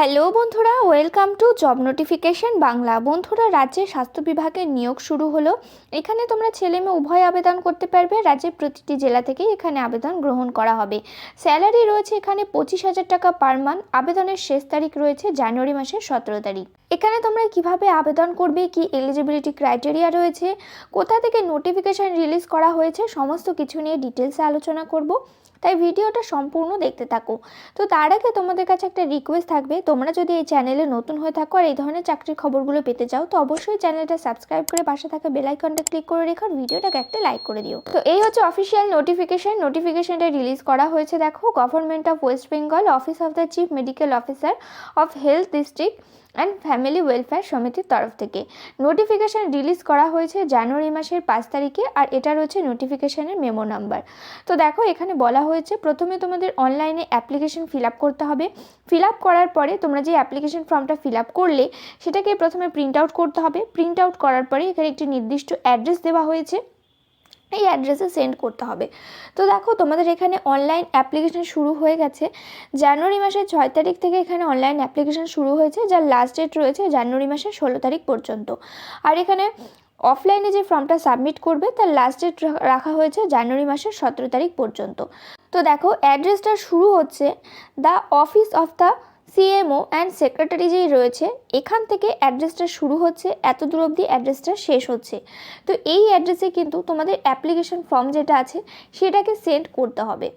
Hello বন্ধুরা, welcome to job notification Bangla. বন্ধুরা, রাজ্যে স্বাস্থ্য বিভাগের নিয়োগ শুরু হলো। এখানে তোমরা ছেলে মেয়ে উভয় আবেদন করতে পারবে। রাজ্যের প্রতিটি জেলা থেকে এখানে আবেদন গ্রহণ করা হবে। স্যালারি রয়েছে এখানে পঁচিশ হাজার টাকা পার মান্থ। আবেদনের শেষ তারিখ রয়েছে জানুয়ারি মাসের সতেরো তারিখ। এখানে তোমরা কীভাবে আবেদন করবে, কি এলিজিবিলিটি ক্রাইটেরিয়া রয়েছে, কোথা থেকে নোটিফিকেশন রিলিজ করা হয়েছে, সমস্ত কিছু নিয়ে ডিটেলসে আলোচনা করব। তাই ভিডিওটা সম্পূর্ণ দেখতে থাকো। তো তার আগে তোমাদের কাছে একটা রিকোয়েস্ট থাকবে, তোমরা যদি এই চ্যানেলে নতুন হয়ে থাকো আর এই ধরনের চাকরির খবরগুলো পেতে চাও, তো অবশ্যই চ্যানেলটা সাবস্ক্রাইব করে পাশে থাকা বেল আইকনটা ক্লিক করে রেখো ভিডিওটাকে একটা লাইক করে দিও। তো এই হচ্ছে অফিসিয়াল নোটিফিকেশন নোটিফিকেশনটা রিলিজ করা হয়েছে দেখো government of West Bengal office of the chief medical officer of health district and family welfare সমিতির তরফ থেকে। নোটিফিকেশান রিলিজ করা হয়েছে জানুয়ারি মাসের পাঁচ তারিখে আর এটা রয়েছে নোটিফিকেশানের মেমো নাম্বার। তো দেখো, এখানে বলা হয়েছে, প্রথমে তোমাদের অনলাইনে অ্যাপ্লিকেশন ফিল আপ করতে হবে। ফিল আপ করার পরে তোমরা যে অ্যাপ্লিকেশন ফর্মটা ফিল আপ করলে, সেটাকে প্রথমে প্রিন্ট আউট করতে হবে। প্রিন্ট আউট করার পরে এখানে একটি নির্দিষ্ট অ্যাড্রেস দেওয়া হয়েছে। এই অ্যাড্রেসে সেন্ড করতে হবে। তো দেখো, তোমাদের এখানে অনলাইন অ্যাপ্লিকেশন শুরু হয়ে গেছে। জানুয়ারি মাসের ছয় তারিখ থেকে এখানে অনলাইন অ্যাপ্লিকেশন শুরু হয়েছে, যার লাস্ট ডেট রয়েছে জানুয়ারি মাসের ষোলো তারিখ পর্যন্ত। আর এখানে অফলাইনে যে ফর্মটা সাবমিট করবে, তার লাস্ট ডেট রাখা হয়েছে জানুয়ারি মাসের সতেরো তারিখ পর্যন্ত। তো দেখো অ্যাড্রেসটা শুরু হচ্ছে the office of the CMO and secretary যেই রয়েছে, এখান থেকে অ্যাড্রেসটা শুরু হচ্ছে, এত দূর অবধি অ্যাড্রেসটা শেষ হচ্ছে। তো এই অ্যাড্রেসে কিন্তু তোমাদের অ্যাপ্লিকেশন ফর্ম যেটা আছে, সেটাকে সেন্ড করতে হবে।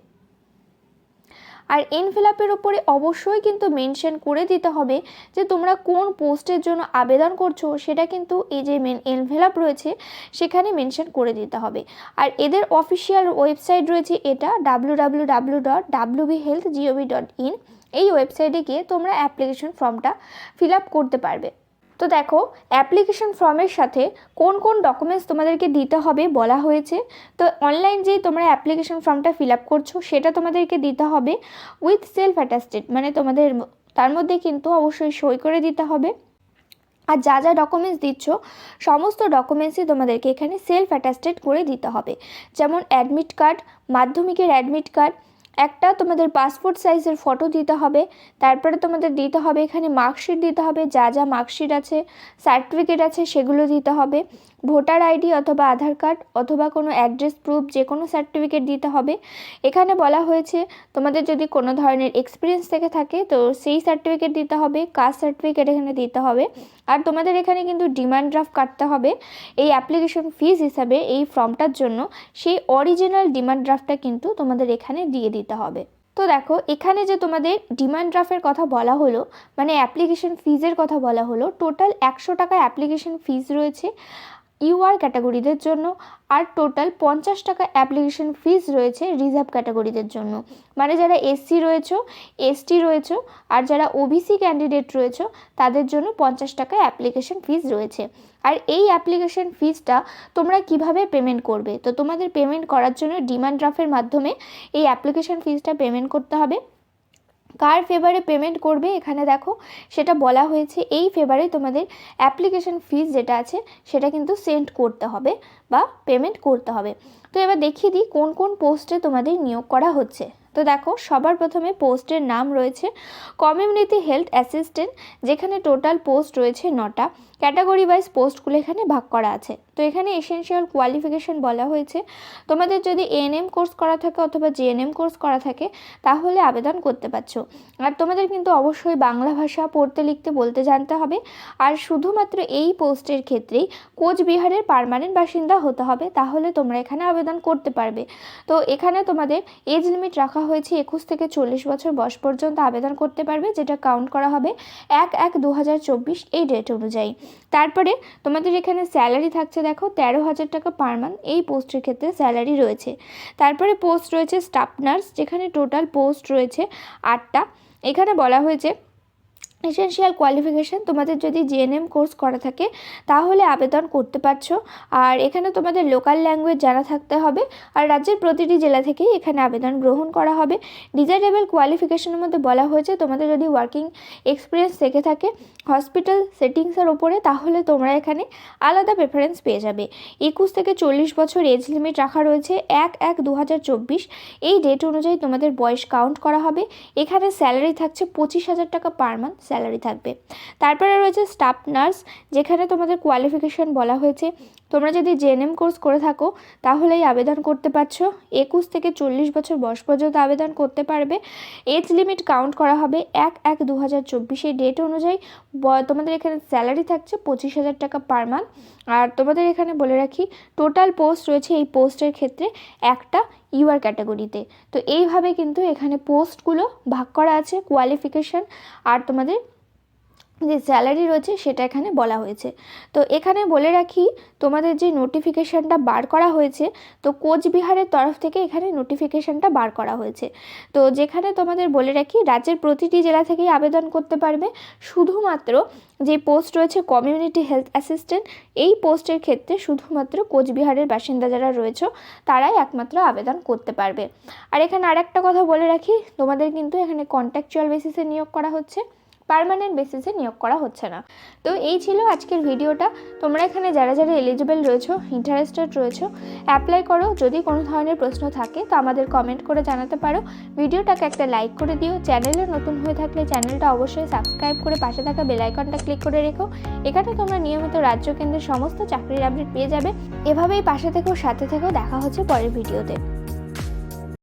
আর এন এনভেলাপের ওপরে অবশ্যই কিন্তু মেনশন করে দিতে হবে যে তোমরা কোন পোস্টের জন্য আবেদন করছ, সেটা কিন্তু এই যে মেন এন এনভেলাপ রয়েছে, সেখানে মেনশন করে দিতে হবে। আর এদের অফিসিয়াল ওয়েবসাইট রয়েছে এটা W W W dot W B health GOV dot in এই ওয়েবসাইটে গিয়ে তোমরা অ্যাপ্লিকেশন ফর্মটা ফিল আপ করতে পারবে। তো দেখো অ্যাপ্লিকেশন ফর্মের সাথে কোন কোন ডকুমেন্টস তোমাদেরকে দিতে হবে বলা হয়েছে। তো অনলাইন যেই তোমরা অ্যাপ্লিকেশন ফর্মটা ফিল আপ করছ, সেটা তোমাদেরকে দিতে হবে উইথ সেলফ অ্যাটাস্টেড মানে তোমাদের তার মধ্যে কিন্তু অবশ্যই সই করে দিতে হবে। আর যা যা ডকুমেন্টস দিচ্ছ, সমস্ত ডকুমেন্টসই তোমাদেরকে এখানে সেলফ অ্যাটাস্টেড করে দিতে হবে। যেমন অ্যাডমিট কার্ড মাধ্যমিকের অ্যাডমিট কার্ড একটা তোমাদের পাসপোর্ট সাইজের ফটো দিতে হবে, তারপরে তোমাদের দিতে হবে এখানে মার্কশিট দিতে হবে, যা যা মার্কশিট আছে সার্টিফিকেট আছে সেগুলো দিতে হবে। ভোটার আইডি অথবা আধার কার্ড অথবা কোনো অ্যাড্রেস প্রুফ যে কোনো সার্টিফিকেট দিতে হবে। এখানে বলা হয়েছে, তোমাদের যদি কোনো ধরনের এক্সপিরিয়েন্স থেকে থাকে, তো সেই সার্টিফিকেট দিতে হবে কাস্ট সার্টিফিকেট এখানে দিতে হবে। আর তোমাদের এখানে কিন্তু ডিমান্ড ড্রাফট কাটতে হবে। এই অ্যাপ্লিকেশন ফিজ হিসাবে এই ফর্মটার জন্য সেই অরিজিনাল ডিমান্ড ড্রাফটটা কিন্তু তোমাদের এখানে দিয়ে দিতে হবে। তো দেখো, এখানে যে তোমাদের ডিমান্ড ড্রাফের কথা বলা হলো মানে অ্যাপ্লিকেশন ফিজের কথা বলা হলো টোটাল একশো টাকা অ্যাপ্লিকেশন ফিজ রয়েছে। ইউআর ক্যাটাগরিদের জন্য আর টোটাল পঞ্চাশ টাকা অ্যাপ্লিকেশন ফিজ রয়েছে রিজার্ভ ক্যাটাগরিদের জন্য। মানে যারা এসসি রয়েছে, এসটি রয়েছে আর যারা ওবিসি ক্যান্ডিডেট রয়েছে, তাদের জন্য পঞ্চাশ টাকা অ্যাপ্লিকেশন ফিজ রয়েছে। আর এই অ্যাপ্লিকেশন ফিজটা তোমরা কীভাবে পেমেন্ট করবে? তো তোমাদের পেমেন্ট করার জন্য ডিমান্ড ড্রাফের মাধ্যমে এই অ্যাপ্লিকেশন ফিজটা পেমেন্ট করতে হবে। কার ফেভারে পেমেন্ট করবে? এখানে দেখো, সেটা বলা হয়েছে এই ফেভারে তোমাদের অ্যাপ্লিকেশন ফিস যেটা আছে, সেটা কিন্তু সেন্ড করতে হবে বা পেমেন্ট করতে হবে। তো এবার দেখিয়ে দিই কোন কোন পোস্টে তোমাদের নিয়োগ করা হচ্ছে। তো দেখো, সবার প্রথমে পোস্টের নাম রয়েছে কমিউনিটি হেলথ অ্যাসিস্ট্যান্ট, যেখানে টোটাল পোস্ট রয়েছে নটা। ক্যাটাগরি ওয়াইজ পোস্টগুলো এখানে ভাগ করা আছে। তো এখানে এসেনশিয়াল কোয়ালিফিকেশন বলা হয়েছে। তোমাদের যদি এএনএম কোর্স করা থাকে অথবা জিএনএম কোর্স করা থাকে, তাহলে আবেদন করতে পারছ। আর তোমাদের কিন্তু অবশ্যই বাংলা ভাষা পড়তে, লিখতে, বলতে জানতে হবে। আর শুধুমাত্র এই পোস্টের ক্ষেত্রেই কোচবিহারের পারমানেন্ট বাসিন্দা হতে হবে, তাহলে তোমরা এখানে আবেদন করতে পারবে। তো এখানে তোমাদের এজ লিমিট রাখা হয়েছে একুশ থেকে চল্লিশ বছর বয়স পর্যন্ত আবেদন করতে পারবে, যেটা কাউন্ট করা হবে এক এক দু এই ডেট অনুযায়ী। তারপরে তোমাদের এখানে স্যালারি থাকছে, দেখো তেরো হাজার টাকা পার মান্থ এই পোস্টের ক্ষেত্রে স্যালারি রয়েছে। তারপরে পোস্ট রয়েছে স্টাফ নার্স যেখানে টোটাল পোস্ট রয়েছে আটটা। এখানে বলা হয়েছে এসেনশিয়াল কোয়ালিফিকেশান তোমাদের যদি জিএনএম কোর্স করা থাকে, তাহলে আবেদন করতে পারছ। আর এখানে তোমাদের লোকাল ল্যাঙ্গুয়েজ জানা থাকতে হবে, আর রাজ্যের প্রতিটি জেলা থেকেই এখানে আবেদন গ্রহণ করা হবে। ডিজাইরেবল কোয়ালিফিকেশনের মধ্যে বলা হয়েছে, তোমাদের যদি ওয়ার্কিং এক্সপিরিয়েন্স থেকে থাকে হসপিটাল সেটিংসের ওপরে, তাহলে তোমরা এখানে আলাদা প্রেফারেন্স পেয়ে যাবে। একুশ থেকে চল্লিশ বছর এজ লিমিট রাখা রয়েছে, এক এক দু এই ডেট অনুযায়ী তোমাদের বয়স কাউন্ট করা হবে। এখানে স্যালারি থাকছে পঁচিশ হাজার টাকা পার মান্থ স্যালারি থাকবে। তারপরে রয়েছে স্টাফ নার্স যেখানে তোমাদের কোয়ালিফিকেশন বলা হয়েছে। তোমরা যদি জেএনএম কোর্স করে থাকো, তাহলেই আবেদন করতে পারছ। একুশ থেকে চল্লিশ বছর বয়স পর্যন্ত আবেদন করতে পারবে। এজ লিমিট কাউন্ট করা হবে এক এক দু হাজার চব্বিশের ডেট অনুযায়ী তোমাদের এখানে স্যালারি থাকছে পঁচিশ হাজার টাকা পার মান্থ আর তোমাদের এখানে বলে রাখি টোটাল পোস্ট রয়েছে এই পোস্টের ক্ষেত্রে একটা ইউআর ক্যাটাগরিতে তো এইভাবে কিন্তু এখানে পোস্টগুলো ভাগ করা আছে কোয়ালিফিকেশান আর তোমাদের যে স্যালারি রয়েছে সেটা এখানে বলা হয়েছে। তো এখানে বলে রাখি, তোমাদের যে নোটিফিকেশানটা বার করা হয়েছে, তো কোচবিহারের তরফ থেকে এখানে নোটিফিকেশানটা বার করা হয়েছে। তো যেখানে তোমাদের বলে রাখি, রাজ্যের প্রতিটি জেলা থেকেই আবেদন করতে পারবে। শুধুমাত্র যে পোস্ট রয়েছে কমিউনিটি হেলথ অ্যাসিস্ট্যান্ট এই পোস্টের ক্ষেত্রে শুধুমাত্র কোচবিহারের বাসিন্দা যারা রয়েছে, তারাই একমাত্র আবেদন করতে পারবে। আর এখানে আরেকটা কথা বলে রাখি, তোমাদের কিন্তু এখানে কন্ট্রাকচুয়াল বেসিসে নিয়োগ করা হচ্ছে। পার্মানেন্ট বেসিসে নিয়োগ করা হচ্ছে না। তো এই ছিল আজকের ভিডিওটা। তোমরা এখানে যারা যারা এলিজিবল রয়েছো ইন্টারেস্টেড রয়েছো অ্যাপ্লাই করো। যদি কোনো ধরনের প্রশ্ন থাকে, তো আমাদের কমেন্ট করে জানাতে পারো। ভিডিওটাকে একটা লাইক করে দিও। চ্যানেলে নতুন হয়ে থাকলে চ্যানেলটা অবশ্যই সাবস্ক্রাইব করে পাশে থাকা বেল আইকনটা ক্লিক করে রেখো। এখানে তোমরা নিয়মিত রাজ্য কেন্দ্রের সমস্ত চাকরির আপডেট পেয়ে যাবে। এভাবেই পাশে থেকেও সাথে থেকেও দেখা হচ্ছে পরের ভিডিওতে।